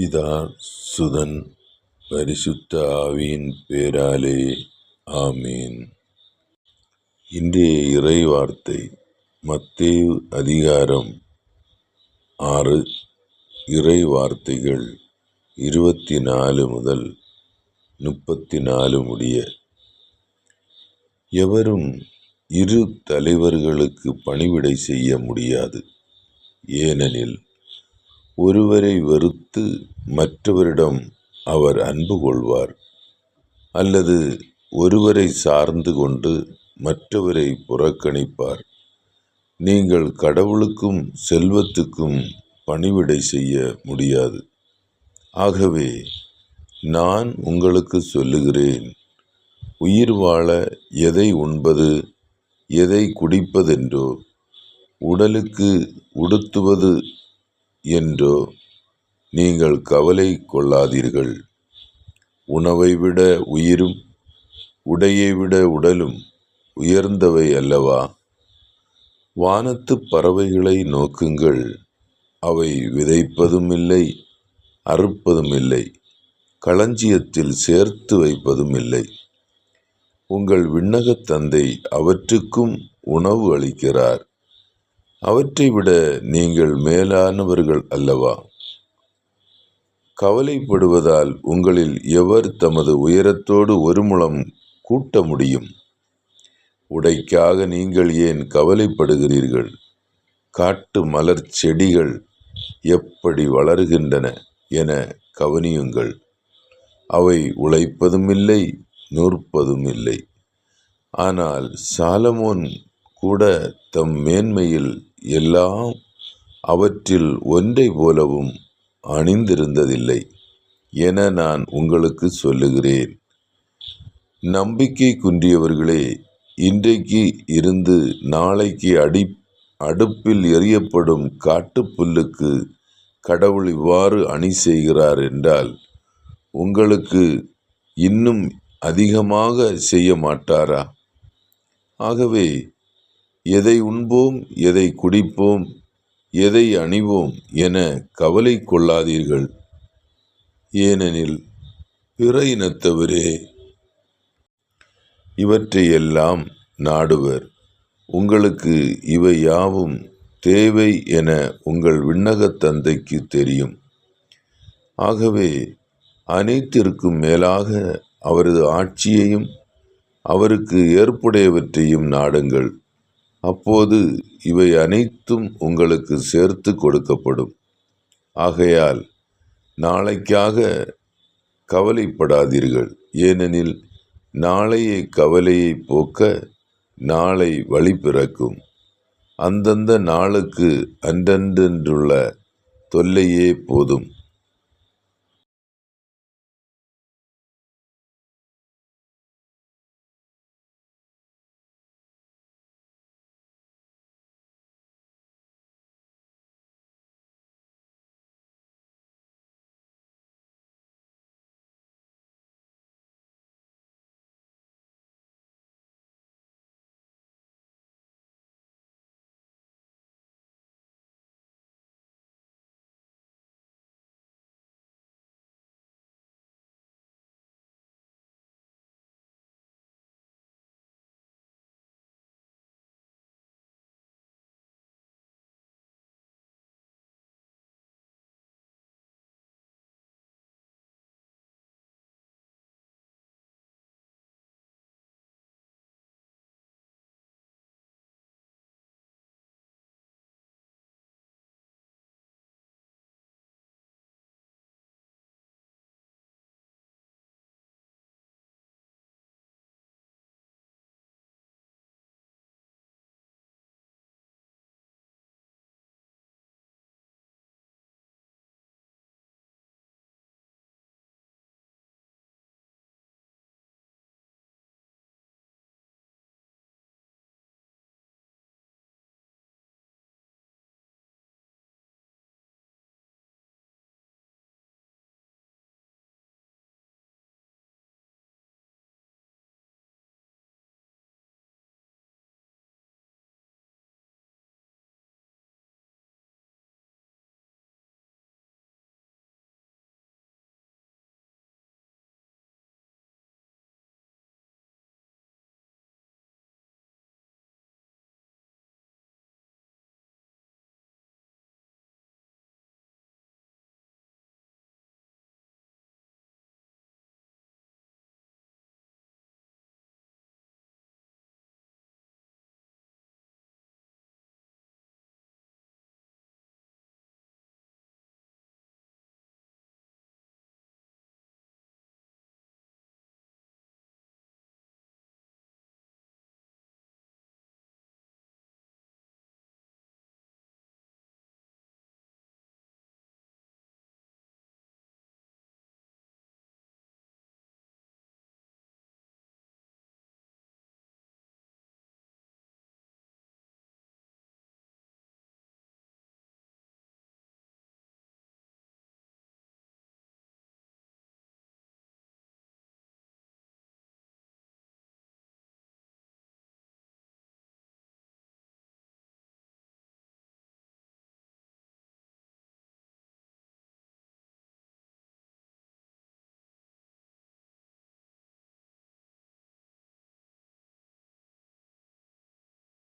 பிதா சுதன் பரிசுத்த ஆவியின் பேராலே ஆமீன். இன்றைய இறை வார்த்தை மத்தேயு அதிகாரம் ஆறு. இறை வார்த்தைகள் இருபத்தி நாலு முதல் முப்பத்தி நாலு முடிய. எவரும் இரு தலைவர்களுக்கு பணிவிடை செய்ய முடியாது. ஏனெனில் ஒருவரை வெறுத்து மற்றவரிடம் அவர் அன்பு கொள்வார். அல்லது ஒருவரை சார்ந்து கொண்டு மற்றவரை புறக்கணிப்பார். நீங்கள் கடவுளுக்கும் செல்வத்துக்கும் பணிவிடை செய்ய முடியாது. ஆகவே நான் உங்களுக்கு சொல்லுகிறேன் உயிர் வாழ எதை உண்பது எதை குடிப்பதென்றோ உடலுக்கு உடுத்துவது என்றோ நீங்கள் கவலை கொள்ளாதீர்கள். உணவை விட உயிரும் உடையை விட உடலும் உயர்ந்தவை அல்லவா? வானத்து பறவைகளை நோக்குங்கள். அவை விதைப்பதும் இல்லை அறுப்பதும் இல்லை களஞ்சியத்தில் சேர்த்து வைப்பதும் இல்லை. உங்கள் விண்ணகத் தந்தை அவற்றுக்கும் உணவு அளிக்கிறார். அவற்றை விட நீங்கள் மேலானவர்கள் அல்லவா? கவலைப்படுவதால் உங்களில் எவர் தமது உயரத்தோடு ஒரு முழம் கூட்ட முடியும்? உடைக்காக நீங்கள் ஏன் கவலைப்படுகிறீர்கள்? காட்டு மலர் செடிகள் எப்படி வளர்கின்றன என கவனியுங்கள். அவை உழைப்பதும் இல்லை நூற்பதும் இல்லை. ஆனால் சாலமோன் கூட தம் மேன்மையில் எல்லாம் அவற்றில் ஒன்றை போலவும் அணிந்திருந்ததில்லை என நான் உங்களுக்கு சொல்லுகிறேன். நம்பிக்கை குன்றியவர்களே இன்றைக்கு இருந்து நாளைக்கு அடி அடுப்பில் எறியப்படும் காட்டுப்புல்லுக்கு கடவுள் இவ்வாறு அணி செய்கிறார் என்றால் உங்களுக்கு இன்னும் அதிகமாக செய்ய மாட்டாரா? ஆகவே எதை உண்போம் எதை குடிப்போம் எதை அணிவோம் என கவலை கொள்ளாதீர்கள். ஏனெனில் பிற இனத்தவரே இவற்றையெல்லாம் நாடுவர். உங்களுக்கு இவை யாவும் தேவை என உங்கள் விண்ணகத் தந்தைக்கு தெரியும். ஆகவே அனைத்திற்கும் மேலாக அவரது ஆட்சியையும் அவருக்கு ஏற்புடையவற்றையும் நாடுங்கள். அப்போது இவை அனைத்தும் உங்களுக்கு சேர்த்து கொடுக்கப்படும். ஆகையால் நாளைக்காக கவலைப்படாதீர்கள். ஏனெனில் நாளைய கவலையை போக்க நாளை வழி பிறக்கும். அந்தந்த நாளுக்கு அன்றன்றென்றுள்ள தொல்லையே போதும்.